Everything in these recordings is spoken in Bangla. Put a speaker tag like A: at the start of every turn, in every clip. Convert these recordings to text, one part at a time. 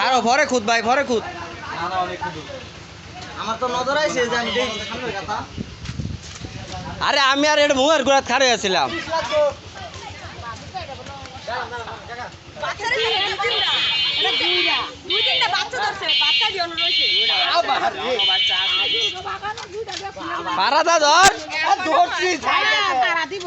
A: আরও ভরে খুদ ভাই ভরে খুদ
B: আমার তো নজর আইছে যে আমি দেখি সামনের কথা
A: আরে আমি আর এটা মুয়ের গুড়াত খারে আছিলাম পারাদা ধর
C: তারা দিব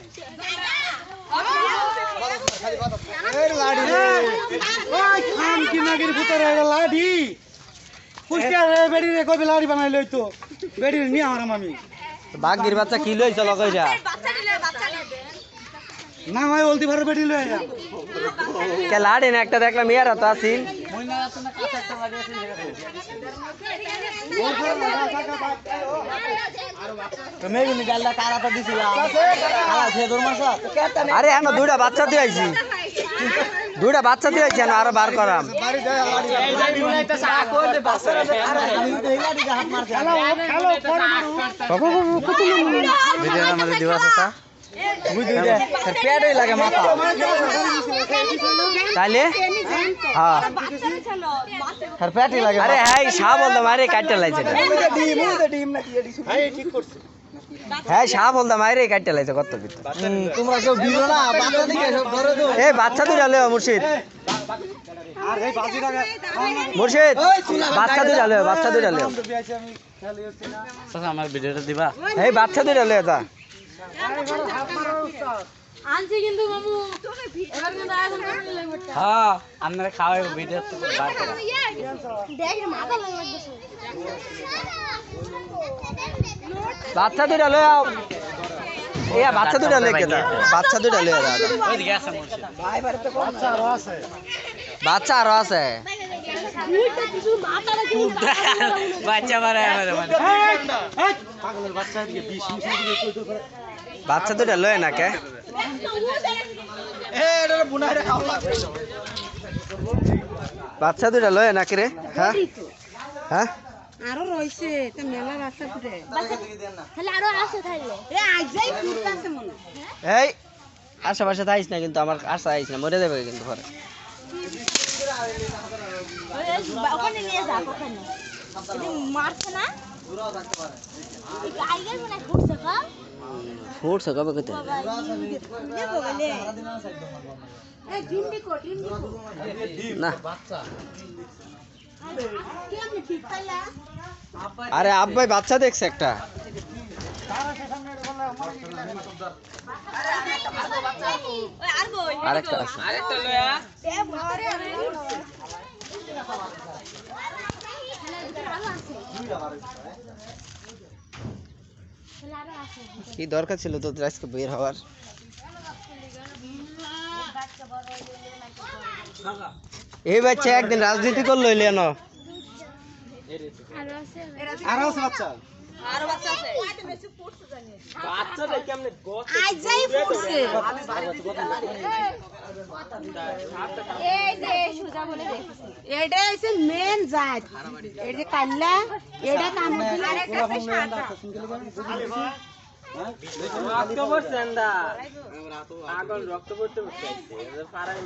B: পুষ্টা রে বেড়ি রে কবে লাড়ি বানাই লই তো। বেড়ি নি আমার মামি
A: বাঘির বাচ্চা কি লইছ
C: বাচ্চা দিলে
B: না হয় অলতি ভারে বেড়ি লই যা
A: কে লাড়ি না একটা দেখলাম ইয়ারা তো
B: মাসা
A: আরে দুইটা বাচ্চা দিয়ে আইছি দুইটা বাচ্চা দিয়ে আইছি না আরও বার করাম। হ্যাঁ।
B: পেটই লাগে
A: আরে হ্যাঁ শাহ বলতাম আরে কাটতে।
B: ডিম ডিম ঠিক করছে।
A: হ্যাঁ শাহ বলতাম আরে কাটতে লাইছে কত ভিতর?
B: তোমরা কেউ দিলো না বাচ্চা দিকে সব ধরে দাও
A: এই বাচ্চা মুর্শিদ।
B: আর এই বাজি লাগা
A: মুর্শিদ বাচ্চা বাচ্চা দুইটা লয়
B: আমি খেলি হচ্ছে না।
A: আমার ভিডিওটা দিবা? এই বাচ্চা দুইটা লয় তা
C: আনছি কিন্তু বাবু এবার কিন্তু আগুন করে লাগবে
A: হ্যাঁ আপনারা খাওয়াই ভিডিও বার করা
C: দেখ মাথা লাগবে
A: বাচ্চা দুইটা লয় আও এ বাচ্চা দুইটা লয় কেটা বাচ্চা লয়
B: আচ্ছা আছে
A: বাচ্চা আরও আছে বাচ্চা মারা
B: পাগলের বাচ্চা দিকে বিষ মিশিয়ে দিকে কই তো করে
A: বাচ্চা দুইটা লয় না কে? বাচ্চা দুইটা লয় না রে হ্যাঁ? হ্যাঁ?
C: আরও রয়েছে তো মেলা রাস্তা ফুটে তাহলে আরও আছে তাহলে। এ আজই ফুটতাছে মনে
A: এই আশেপাশে থাইস না কিন্তু আমার আশা আইস না মরে যাবে কিন্তু ঘরে
C: ওখানে নিয়ে যা ওখানে। মারছে না? মনে ঘুরছে কা
A: ফুটছে কবে কইতে
C: দেবো গেলে এই ডিম দিকো ডিম দিকো
A: না
C: কেমনে ঠিক পাইলা
A: আরে আব্বাই বাচ্চা দেখছে একটা
C: ওই আর বই
A: আরেকটা আছে
C: এ ভরে
A: কি দরকার ছিল তোদের আজকে বের হওয়ার? এই বাচ্চা একদিন রাজনীতি করল এলিয়ানো।
B: আরও আছে বাচ্চা?
D: বাচ্চাটা কেমনে গছ
E: আজ যাই পড়ছে। এই যে সুজা বলে দেখছি। এটা হচ্ছে মেন জাত। এই যে কাল্লা এটা কামড় দিলে। আরেকটা সাদা।
D: রক্ত পড়তে পড়তে পাড়ায়